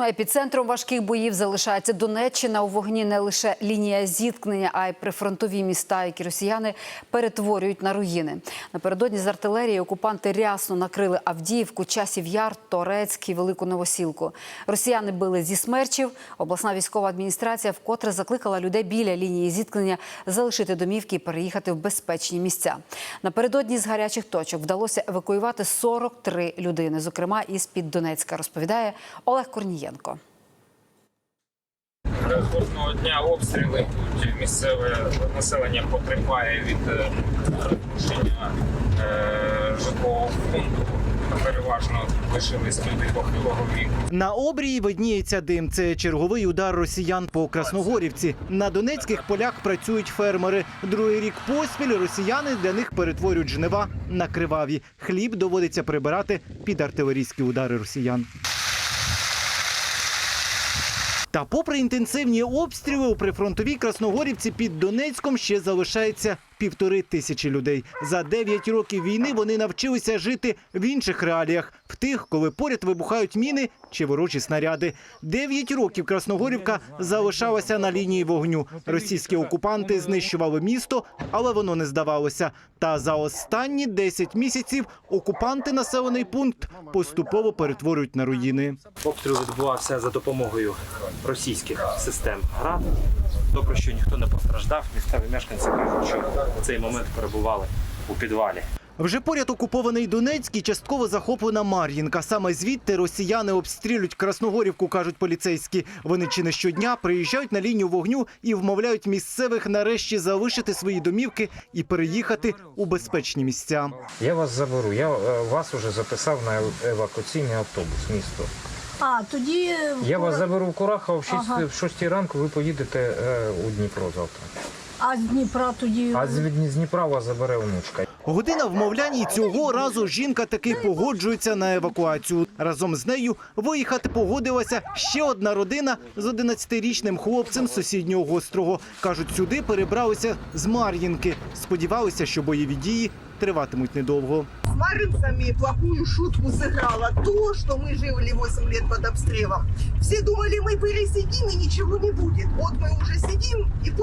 Ну, епіцентром важких боїв залишається Донеччина. У вогні не лише лінія зіткнення, а й прифронтові міста, які росіяни перетворюють на руїни. Напередодні з артилерії окупанти рясно накрили Авдіївку, Часів Яр, Торецький, Велику Новосілку. Росіяни били зі смерчів. Обласна військова адміністрація вкотре закликала людей біля лінії зіткнення залишити домівки і переїхати в безпечні місця. Напередодні з гарячих точок вдалося евакуювати 43 людини, зокрема із під Донецька, розповідає Олег Корнієнко. Кожного дня обстріли тут місцеве населення потерпає від е, розрушення е, житлового фонду. Переважно лишились люди похилого віку. На обрії видніється дим. Це черговий удар росіян по Красногорівці. На донецьких полях працюють фермери. Другий рік поспіль росіяни для них перетворюють жнива на криваві. Хліб доводиться прибирати під артилерійські удари росіян. Та попри інтенсивні обстріли у прифронтовій Красногорівці під Донецьком ще залишається півтори тисячі людей. За 9 років війни вони навчилися жити в інших реаліях, в тих, коли поряд вибухають міни чи ворожі снаряди. 9 років Красногорівка залишалася на лінії вогню. Російські окупанти знищували місто, але воно не здавалося. Та за останні 10 місяців окупанти населений пункт поступово перетворюють на руїни. Обстріл відбувався за допомогою російських систем ГРАД. Добре, що ніхто не постраждав. Місцеві мешканці кажуть, що в цей момент перебували у підвалі. Вже поряд окупований Донецьк і частково захоплена Мар'їнка. Саме звідти росіяни обстрілюють Красногорівку, кажуть поліцейські. Вони чи не щодня приїжджають на лінію вогню і вмовляють місцевих нарешті залишити свої домівки і переїхати у безпечні місця. Я вас заберу. Я е, вас уже записав на евакуаційний автобус місто. А, тоді Я вас заберу в Курахов в 6, Ага. в 6 ранку. Ви поїдете е, у Дніпро завтра. а з Дніпра тоді. А з з Дніпра вас забере внучка. Година вмовлянь і цього разу жінка таки погоджується на евакуацію. Разом з нею виїхати погодилася ще одна родина з 11-річним хлопцем з сусіднього гострого. Кажуть, сюди перебралися з Мар'їнки. Сподівалися, що бойові дії триватимуть недовго. с маринцами плохую шутку сыграла. То, что мы жили 8 лет под обстрелом. Все думали, мы пересидим и ничего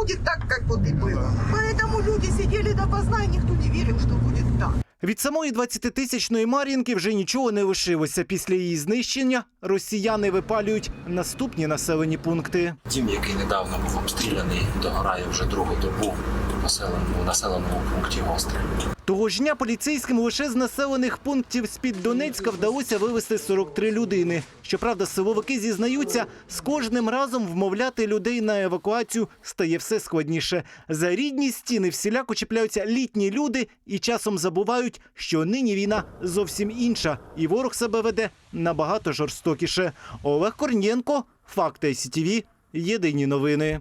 будет так, как вот и было. Поэтому люди сидели допоздна и никто не верил, что будет так. Від самої 20-тисячної Мар'їнки вже нічого не лишилося. Після її знищення росіяни випалюють наступні населені пункти. Дім, який недавно був обстріляний, догорає вже другу добу в населеному, населеному пункті Гостре. Того ж дня поліцейським лише з населених пунктів з-під Донецька вдалося вивезти 43 людини. Щоправда, силовики зізнаються, з кожним разом вмовляти людей на евакуацію стає все складніше. За рідні стіни всіляко чіпляються літні люди і часом забувають, що нині війна зовсім інша, і ворог себе веде набагато жорстокіше. Олег Корнієнко, Факти СІТІВІ, Єдині новини.